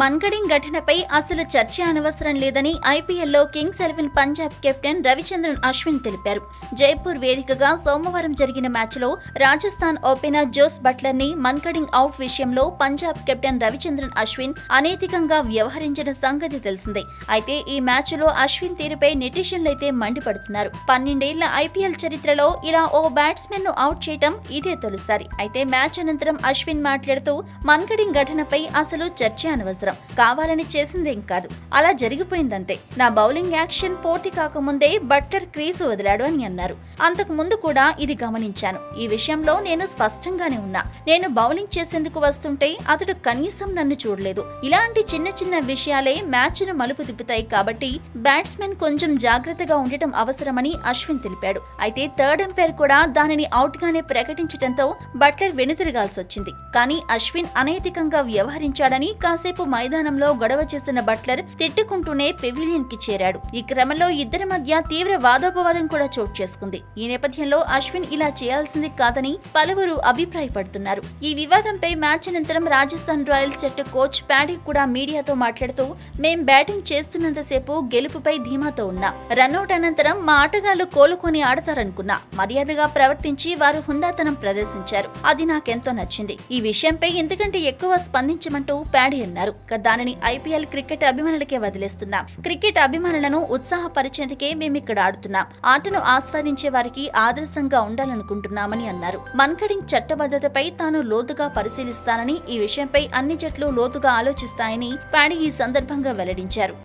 మన్గడింగ్ ఘటనపై అసలు చర్చ అనవసరం లేదని ఐపీఎల్లో Kings Eleven Punjab captain Ravichandran Ashwin తెలిపారు. జైపూర్ వేదికగా సోమవారం జరిగిన మ్యాచ్లో రాజస్థాన్ ఓపెనర్ జోస్ బట్లర్ని మన్కడింగ్ అవుట్ విషయంలో పంజాబ్ కెప్టెన్ రవిచంద్రన్ అశ్విన్ అనైతికంగా వ్యవహరించిన సంగతి తెలిసిందే. అయితే ఈ మ్యాచ్లో అశ్విన్ తీరుపై నెటిషన్లైతే మండిపడుతున్నారు. పన్నెండేళ్ళ ఐపీఎల్ చరిత్రలో ఇలా ఓ బ్యాట్స్మెన్ను అవుట్ చేయటం ఇదే తొలిసారి. అయితే మ్యాచ్ అనంతరం అశ్విన్ మాట్లాడుతూ మన్కడింగ్ ఘటనపై అసలు చర్చ అనవసరం. కావాలని చేసిందేం కాదు. అలా జరిగిపోయిందంతే. నా బౌలింగ్ యాక్షన్ పోటీ కాకముందే బట్టర్ క్రీజు వదిలాడు అని అన్నారు. అంతకు ముందు కూడా ఇది గమనించాను. ఈ విషయంలో నేను స్పష్టంగానే ఉన్నా. నేను బౌలింగ్ చేసేందుకు వస్తుంటే అతడు కనీసం నన్ను చూడలేదు. ఇలాంటి చిన్న చిన్న విషయాలే మ్యాచ్ను మలుపు తిప్పుతాయి కాబట్టి బ్యాట్స్మెన్ కొంచెం జాగ్రత్తగా ఉండటం అవసరమని అశ్విన్ తెలిపాడు. అయితే థర్డ్ ఎంపైర్ కూడా దానిని అవుట్ గానే ప్రకటించడంతో బట్లర్ వెనుతిరగాల్సి వచ్చింది కానీ అశ్విన్ అనైతికంగా వ్యవహరించాడని కాసేపు మైదానంలో గొడవ చేసిన బట్లర్ తిట్టుకుంటూనే పెవిలియన్కి చేరాడు. ఈ క్రమంలో ఇద్దరి మధ్య తీవ్ర వాదోపవాదం కూడా చోటు చేసుకుంది. ఈ నేపథ్యంలో అశ్విన్ ఇలా చేయాల్సింది కాదని పలువురు అభిప్రాయపడుతున్నారు. ఈ వివాదంపై మ్యాచ్ అనంతరం రాజస్థాన్ రాయల్స్ జట్టు కోచ్ ప్యాడీ కూడా మీడియాతో మాట్లాడుతూ మేం బ్యాటింగ్ చేస్తున్నంతసేపు గెలుపుపై ధీమాతో ఉన్నా. రన్అట్ అనంతరం మా ఆటగాళ్ళు కోలుకొని ఆడతారనుకున్నా. మర్యాదగా ప్రవర్తించి వారు హుందాతనం ప్రదర్శించారు. అది నాకెంతో నచ్చింది. ఈ విషయంపై ఎందుకంటే ఎక్కువ స్పందించమంటూ ప్యాడీ అన్నారు. దానిని ఐపీఎల్ క్రికెట్ అభిమానులకే వదిలేస్తున్నాం. క్రికెట్ అభిమానులను ఉత్సాహపరిచేందుకే మేమిక్కడ ఆడుతున్నాం. ఆటను ఆస్వాదించే వారికి ఆదర్శంగా ఉండాలనుకుంటున్నామని అన్నారు. మన్కడింగ్ చట్టబద్ధతపై తాను లోతుగా పరిశీలిస్తానని ఈ విషయంపై అన్ని జట్లు లోతుగా ఆలోచిస్తాయని ప్యాడీ ఈ సందర్భంగా వెల్లడించారు.